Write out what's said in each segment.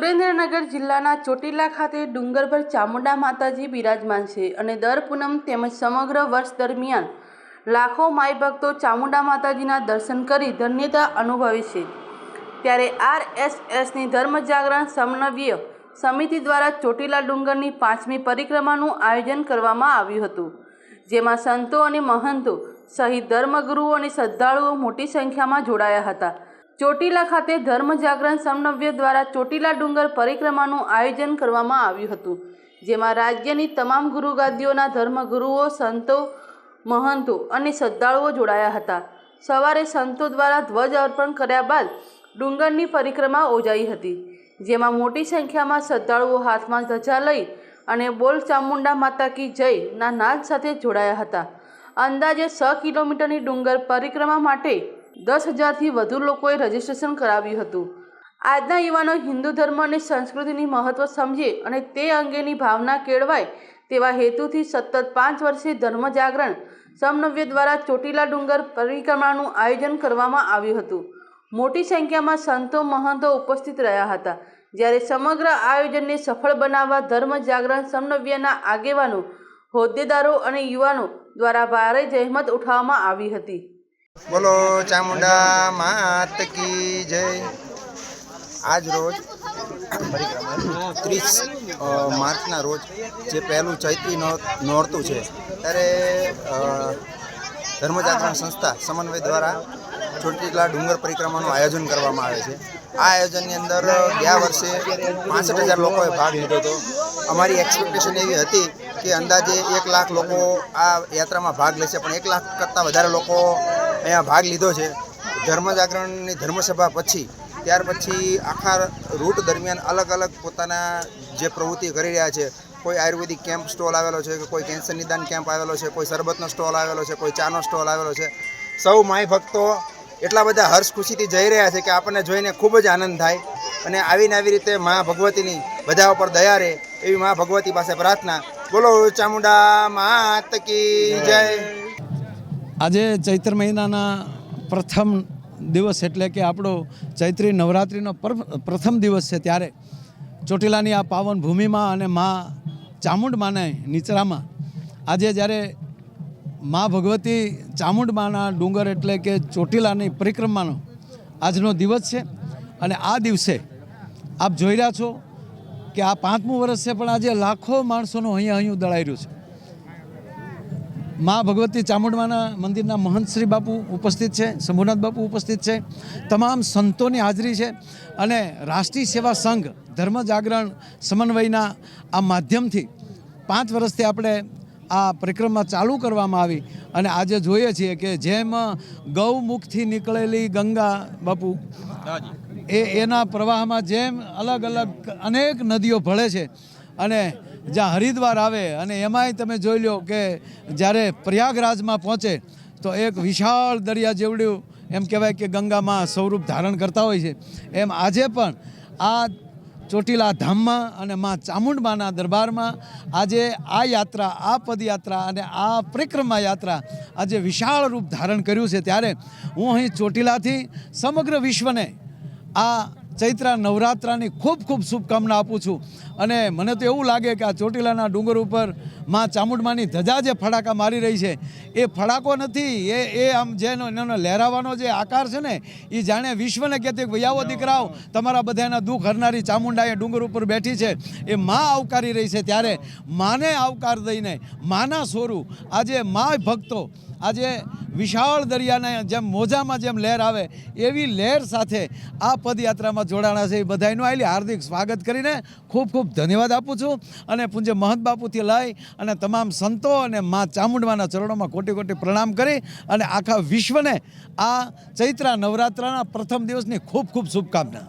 સુરેન્દ્રનગર જિલ્લાના ચોટીલા ખાતે ડુંગર પર ચામુંડા માતાજી બિરાજમાન છે અને દર પૂનમ તેમજ સમગ્ર વર્ષ દરમિયાન લાખો માઈ ભક્તો ચામુંડા માતાજીના દર્શન કરી ધન્યતા અનુભવે છે. ત્યારે આરએસએસની ધર્મ જાગરણ સમન્વય સમિતિ દ્વારા ચોટીલા ડુંગરની પાંચમી પરિક્રમાનું આયોજન કરવામાં આવ્યું હતું, જેમાં સંતો અને મહંતો સહિત ધર્મગુરુઓ અને શ્રદ્ધાળુઓ મોટી સંખ્યામાં જોડાયા હતા. ચોટીલા ખાતે ધર્મ જાગરણ સમન્વય દ્વારા ચોટીલા ડુંગર પરિક્રમાનું આયોજન કરવામાં આવ્યું હતું, જેમાં રાજ્યની તમામ ગુરુગાદીઓના ધર્મગુરુઓ, સંતો, મહંતો અને શ્રદ્ધાળુઓ જોડાયા હતા. સવારે સંતો દ્વારા ધ્વજ અર્પણ કર્યા બાદ ડુંગરની પરિક્રમા યોજાઈ હતી, જેમાં મોટી સંખ્યામાં શ્રદ્ધાળુઓ હાથમાં ધજા લઈ અને બોલ ચામુંડા માતા કી જયના નાદ સાથે જોડાયા હતા. અંદાજે છ કિલોમીટરની ડુંગર પરિક્રમા માટે દસ હજારથી વધુ લોકોએ રજીસ્ટ્રેશન કરાવ્યું હતું. આજના યુવાનો હિન્દુ ધર્મ અને સંસ્કૃતિની મહત્ત્વ સમજે અને તે અંગેની ભાવના કેળવાય તેવા હેતુથી સતત પાંચ વર્ષે ધર્મ જાગરણ સમનવ્ય દ્વારા ચોટીલા ડુંગર પરિક્રમાનું આયોજન કરવામાં આવ્યું હતું. મોટી સંખ્યામાં સંતો મહંતો ઉપસ્થિત રહ્યા હતા. જ્યારે સમગ્ર આયોજનને સફળ બનાવવા ધર્મ જાગરણ સમનવ્યના આગેવાનો, હોદ્દેદારો અને યુવાનો દ્વારા ભારે જહેમત ઉઠાવવામાં આવી હતી. બોલો ચામુંડા માત કી જય. આજ રોજ ત્રીસ માર્ચના રોજ જે પહેલું ચૈત્રી નોર- નોરતું છે, ત્યારે ધર્મજાગરણ સંસ્થા સમન્વય દ્વારા ચોટીલા ડુંગર પરિક્રમાનું આયોજન કરવામાં આવે છે. આ આયોજનની અંદર ગયા વર્ષે પાસઠ હજાર લોકોએ ભાગ લીધો હતો. અમારી એક્સપેક્ટેશન એવી હતી કે અંદાજે એક લાખ લોકો આ યાત્રામાં ભાગ લેશે, પણ એક લાખ કરતાં વધારે લોકો અહીંયા ભાગ લીધો છે. ધર્મ જાગરણની ધર્મસભા પછી, ત્યાર પછી આખા રૂટ દરમિયાન અલગ અલગ પોતાના જે પ્રવૃત્તિ કરી રહ્યા છે, કોઈ આયુર્વેદિક કેમ્પ સ્ટોલ આવેલો છે કે કોઈ કેન્સર નિદાન કેમ્પ આવેલો છે, કોઈ શરબતનો સ્ટોલ આવેલો છે, કોઈ ચાનો સ્ટોલ આવેલો છે. સૌ માય ભક્તો એટલા બધા હર્ષ ખુશીથી જઈ રહ્યા છે કે આપણને જોઈને ખૂબ જ આનંદ થાય અને આવીને આવી રીતે મા ભગવતીની બધા ઉપર દયા રહે એવી મા ભગવતી પાસે પ્રાર્થના. બોલો ચામુંડા માત કી જય. આજે ચૈત્ર મહિનાના પ્રથમ દિવસ એટલે કે આપણો ચૈત્રી નવરાત્રિનો પ્રથમ દિવસ છે ત્યારે ચોટીલાની આ પાવન ભૂમિમાં અને મા ચામુંડ માને નીચરામાં. આજે જ્યારે મા ભગવતી ચામુંડ માના ડુંગર એટલે કે ચોટીલાની પરિક્રમાનો આજનો દિવસ છે અને આ દિવસે આપ જોઈ રહ્યા છો કે આ પાંચમું વર્ષ છે પણ આજે લાખો માણસોનું અહીંયા અહીંયા દળાઈ રહ્યું છે. મા ભગવતી ચામુંડમાના મંદિરના મહંત શ્રી બાપુ ઉપસ્થિત છે, શંભુનાથ બાપુ ઉપસ્થિત છે, તમામ સંતોની હાજરી છે અને રાષ્ટ્રીય સેવા સંઘ ધર્મ જાગરણ સમન્વયના આ માધ્યમથી પાંચ વર્ષથી આપણે આ પરિક્રમા ચાલુ કરવામાં આવી અને આજે જોઈએ છીએ કે જેમ ગૌમુખથી નીકળેલી ગંગા બાપુ, એ એના પ્રવાહમાં જેમ અલગ અલગ અનેક નદીઓ ભળે છે અને જ્યાં હરિદ્વાર આવે અને એમાંય તમે જોઈ લો કે જ્યારે પ્રયાગરાજમાં પહોંચે, તો એક વિશાળ દરિયા જેવડ્યું, એમ કહેવાય કે ગંગામાં સ્વરૂપ ધારણ કરતા હોય છે. એમ આજે પણ આ ચોટીલા ધામમાં અને મા ચામુંડમાના દરબારમાં આજે આ યાત્રા, આ પદયાત્રા અને આ પરિક્રમા યાત્રા આજે વિશાળ રૂપ ધારણ કર્યું છે. ત્યારે હું અહીં ચોટીલાથી સમગ્ર વિશ્વને આ ચૈત્રા નવરાત્રાની ખૂબ ખૂબ શુભકામના આપું છું. અને મને તો એવું લાગે કે આ ચોટીલાના ડુંગર ઉપરમાં ચામુંડમાની ધજા જે ફડાકા મારી રહી છે, એ ફડાકો નથી, એ એ આમ જેનો એનો લહેરાવાનો જે આકાર છે ને એ જાણે વિશ્વને કહેતી કે આવો દીકરાઓ, તમારા બધાના દુઃખ હરનારી ચામુંડા એ ડુંગર ઉપર બેઠી છે, એ માં આવકારી રહી છે ત્યારે, માને આવકાર દઈને, માના સોરું, આજે મા ભક્તો આજે વિશાળ દરિયાને જેમ મોજામાં જેમ લહેર આવે, એવી લહેર સાથે આ પદયાત્રામાં જોડાણા છે એ બધાનું આવેલી હાર્દિક સ્વાગત કરીને ખૂબ ખૂબ ધન્યવાદ આપું છું અને પૂજ્ય મહંત બાપુથી લઈ અને તમામ સંતો અને મા ચામુંડવાના ચરણોમાં કોટી કોટી પ્રણામ કરી અને આખા વિશ્વને આ ચૈત્રા નવરાત્રાના પ્રથમ દિવસની ખૂબ ખૂબ શુભકામના.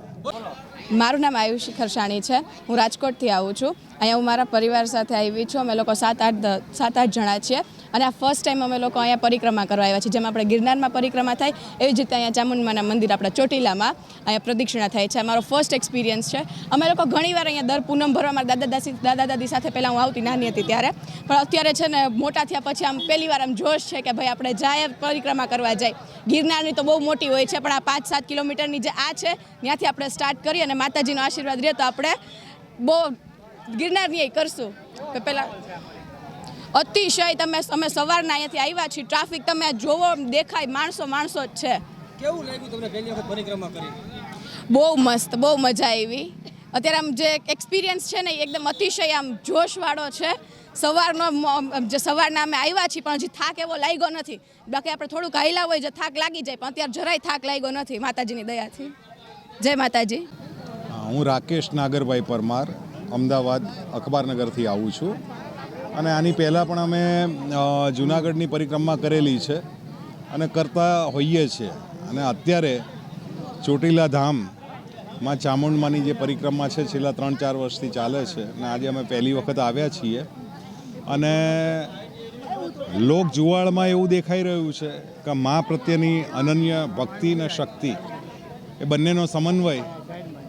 મારું નામ આયુષી ખરસાણી છે. હું રાજકોટથી આવું છું. અહીંયા હું મારા પરિવાર સાથે આવી છું. અમે લોકો સાત આઠ સાત આઠ જણા છીએ. અને આ ફર્સ્ટ ટાઈમ અમે લોકો અહીંયા પરિક્રમા કરવા આવ્યા છીએ. જેમ આપણે ગિરનારમાં પરિક્રમા થાય, એવી જ રીતે અહીંયા ચામુંડમાના મંદિર આપણા ચોટીલામાં અહીંયા પ્રદક્ષિણા થાય છે. અમારો મારો ફર્સ્ટ એક્સપિરિયન્સ છે. અમે લોકો ઘણીવાર અહીંયા દર પૂનમ ભરવા, મારા દાદા દાદી દાદા દાદી સાથે પહેલાં હું આવતી નાની હતી ત્યારે. પણ અત્યારે છે ને, મોટા થયા પછી આમ પહેલી વાર આમ જોશ છે કે ભાઈ આપણે જાય પરિક્રમા કરવા જાય. ગિરનારની તો બહુ મોટી હોય છે, પણ આ પાંચ સાત કિલોમીટરની જે આ છે, ત્યાંથી આપણે સ્ટાર્ટ કરીએ અને માતાજીનો આશીર્વાદ રહે તો આપણે બહુ ગિરનારની કરશું. તો પહેલાં અતિશય તમે અમે સવારના અહીંયાથી આવ્યા છીએ. ટ્રાફિક તમે જોવો દેખાય માણસો માણસો જ છે. કેવું લાગ્યું તમને પહેલી વખત પરિક્રમા કરી? બહુ મસ્ત બહુ મજા આવી. અત્યારે આમ જે એક્સપિરિયન્સ છે ને એ એકદમ અતિશય આમ જોશવાળો છે. સવારનો જે સવારના અમે આવ્યા છીએ પણ હજી થાક એવો લાગ્યો નથી. બાકી આપણે થોડુંક હાઈલા હોય જે થાક લાગી જાય પણ અત્યારે જરાય થાક લાગ્યો નથી માતાજીની દયાથી. જય માતાજી. હું રાકેશ નાગરભાઈ પરમાર અમદાવાદ અખબારનગરથી આવું છું. અને આની પહેલાં પણ અમે જુનાગઢની પરિક્રમા કરેલી છે અને કરતા હોઈએ છીએ. અને અત્યારે ચોટીલા ધામમાં ચામુંડમાની જે પરિક્રમા છે છેલ્લા ત્રણ ચાર વર્ષથી ચાલે છે અને આજે અમે પહેલી વખત આવ્યા છીએ. અને લોક જુવાળમાં એવું દેખાઈ રહ્યું છે કે મા પ્રત્યેની અનન્ય ભક્તિ અને શક્તિ એ બંનેનો સમન્વય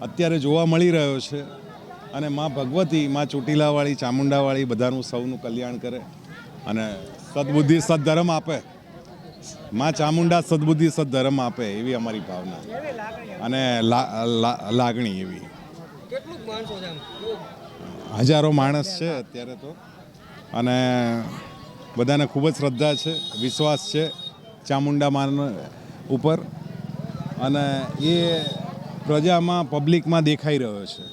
અત્યારે જોવા મળી રહ્યો છે. અને માં ભગવતી માં ચોટીલાવાળી ચામુંડાવાળી બધાનું સૌનું કલ્યાણ કરે અને સદબુદ્ધિ સદધર્મ આપે. માં ચામુંડા સદબુદ્ધિ સદધર્મ આપે એવી અમારી ભાવના. અને લાગણી એવી? હજારો માણસ છે અત્યારે તો. અને બધાને ખૂબ જ શ્રદ્ધા છે વિશ્વાસ છે ચામુંડા માન ઉપર. અને એ પ્રજામાં પબ્લિકમાં દેખાઈ રહ્યો છે.